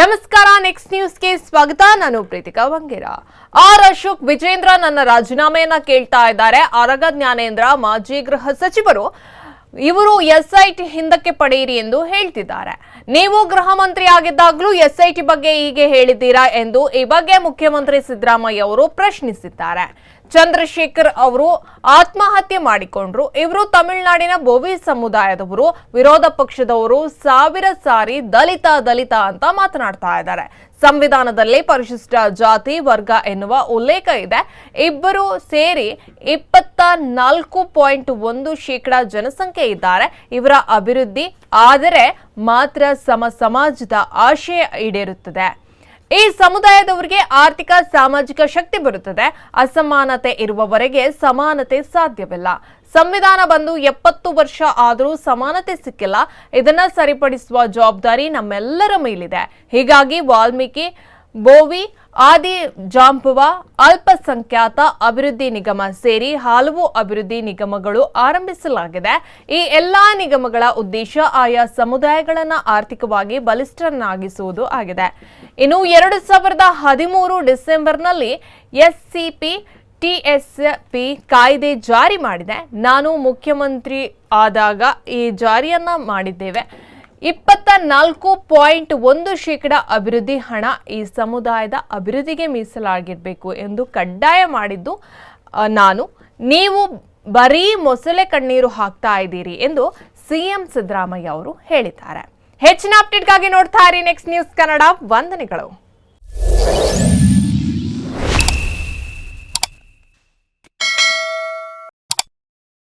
ನಮಸ್ಕಾರ ನೆಕ್ಸ್ಟ್ ನ್ಯೂಸ್ಗೆ ಸ್ವಾಗತ. ನಾನು ಪ್ರೀತಿಕಾ ವಂಗೇರ ಆರ್ ಅಶೋಕ್ ವಿಜೇಂದ್ರ ನನ್ನ ರಾಜೀನಾಮೆಯನ್ನ ಕೇಳ್ತಾ ಇದ್ದಾರೆ. ಆರಗ ಜ್ಞಾನೇಂದ್ರ, ಮಾಜಿ ಗೃಹ ಸಚಿವರು, ಇವರು ಎಸ್ಐಟಿ ಹಿಂದಕ್ಕೆ ಪಡೆಯಿರಿ ಎಂದು ಹೇಳ್ತಿದ್ದಾರೆ. ನೀವು ಗೃಹ ಮಂತ್ರಿ ಆಗಿದ್ದಾಗಲೂ ಎಸ್ಐಟಿ ಬಗ್ಗೆ ಹೀಗೆ ಹೇಳಿದ್ದೀರಾ ಎಂದು ಈ ಬಗ್ಗೆ ಮುಖ್ಯಮಂತ್ರಿ ಸಿದ್ದರಾಮಯ್ಯ ಅವರು ಪ್ರಶ್ನಿಸಿದ್ದಾರೆ. ಚಂದ್ರಶೇಖರ್ ಅವರು ಆತ್ಮಹತ್ಯೆ ಮಾಡಿಕೊಂಡ್ರು. ಇವರು ತಮಿಳುನಾಡಿನ ಬೋವಿ ಸಮುದಾಯದವರು, ವಿರೋಧ ಪಕ್ಷದವರು ಸಾವಿರ ಸಾರಿ ದಲಿತ ದಲಿತ ಅಂತ ಮಾತನಾಡ್ತಾ ಇದ್ದಾರೆ. ಸಂವಿಧಾನದಲ್ಲಿ ಪರಿಶಿಷ್ಟ ಜಾತಿ ವರ್ಗ ಎನ್ನುವ ಉಲ್ಲೇಖ ಇದೆ. ಇಬ್ಬರು ಸೇರಿ ಇಪ್ಪತ್ತ ನಾಲ್ಕು ಪಾಯಿಂಟ್ ಒಂದು ಶೇಕಡ ಜನಸಂಖ್ಯೆ ಇದ್ದಾರೆ. ಇವರ ಅಭಿವೃದ್ಧಿ ಆದರೆ ಮಾತ್ರ ಸಮ, ಸಮಾಜದ ಆಶಯ ಈಡೇರುತ್ತದೆ. ಈ ಸಮುದಾಯದವರಿಗೆ ಆರ್ಥಿಕ, ಸಾಮಾಜಿಕ ಶಕ್ತಿ ಬರುತ್ತದೆ. ಅಸಮಾನತೆ ಇರುವವರೆಗೆ ಸಮಾನತೆ ಸಾಧ್ಯವಿಲ್ಲ. ಸಂವಿಧಾನ ಬಂದು ಎಪ್ಪತ್ತು ವರ್ಷ ಆದರೂ ಸಮಾನತೆ ಸಿಕ್ಕಿಲ್ಲ. ಇದನ್ನ ಸರಿಪಡಿಸುವ ಜವಾಬ್ದಾರಿ ನಮ್ಮೆಲ್ಲರ ಮೇಲಿದೆ. ಹೀಗಾಗಿ ವಾಲ್ಮೀಕಿ ಬೋವಿ, ಆದಿ ಜಾಂಪುವ ಅಲ್ಪಸಂಖ್ಯಾತ ಅಭಿವೃದ್ಧಿ ನಿಗಮ ಸೇರಿ ಹಲವು ಅಭಿವೃದ್ಧಿ ನಿಗಮಗಳು ಆರಂಭಿಸಲಾಗಿದೆ. ಈ ಎಲ್ಲಾ ನಿಗಮಗಳ ಉದ್ದೇಶ ಆಯಾ ಸಮುದಾಯಗಳನ್ನು ಆರ್ಥಿಕವಾಗಿ ಬಲಿಷ್ಠರನ್ನಾಗಿಸುವುದು ಆಗಿದೆ. ಇನ್ನು ಎರಡು ಸಾವಿರದ ಹದಿಮೂರು ಡಿಸೆಂಬರ್ನಲ್ಲಿ ಎಸ್ಸಿಪಿ ಟಿಎಸ್ಪಿ ಕಾಯ್ದೆ ಜಾರಿ ಮಾಡಿದೆ. ನಾನು ಮುಖ್ಯಮಂತ್ರಿ ಆದಾಗ ಈ ಜಾರಿಯನ್ನ ಮಾಡಿದ್ದೇವೆ. ಇಪ್ಪತ್ತ ನಾಲ್ಕು ಪಾಯಿಂಟ್ ಒಂದು ಶೇಕಡ ಅಭಿವೃದ್ಧಿ ಹಣ ಈ ಸಮುದಾಯದ ಅಭಿವೃದ್ಧಿಗೆ ಮೀಸಲಾಗಿರಬೇಕು ಎಂದು ಕಡ್ಡಾಯ ಮಾಡಿದ್ದು ನಾನು. ನೀವು ಬರೀ ಮೊಸಳೆ ಕಣ್ಣೀರು ಹಾಕ್ತಾ ಇದ್ದೀರಿ ಎಂದು ಸಿಎಂ ಸಿದ್ದರಾಮಯ್ಯ ಅವರು ಹೇಳಿದ್ದಾರೆ. ಹೆಚ್ಚಿನ ಅಪ್ಡೇಟ್ಗಾಗಿ ನೋಡ್ತಾ ಇರಿ ನೆಕ್ಸ್ಟ್ ನ್ಯೂಸ್ ಕನ್ನಡ ವಂದನೆಗಳು.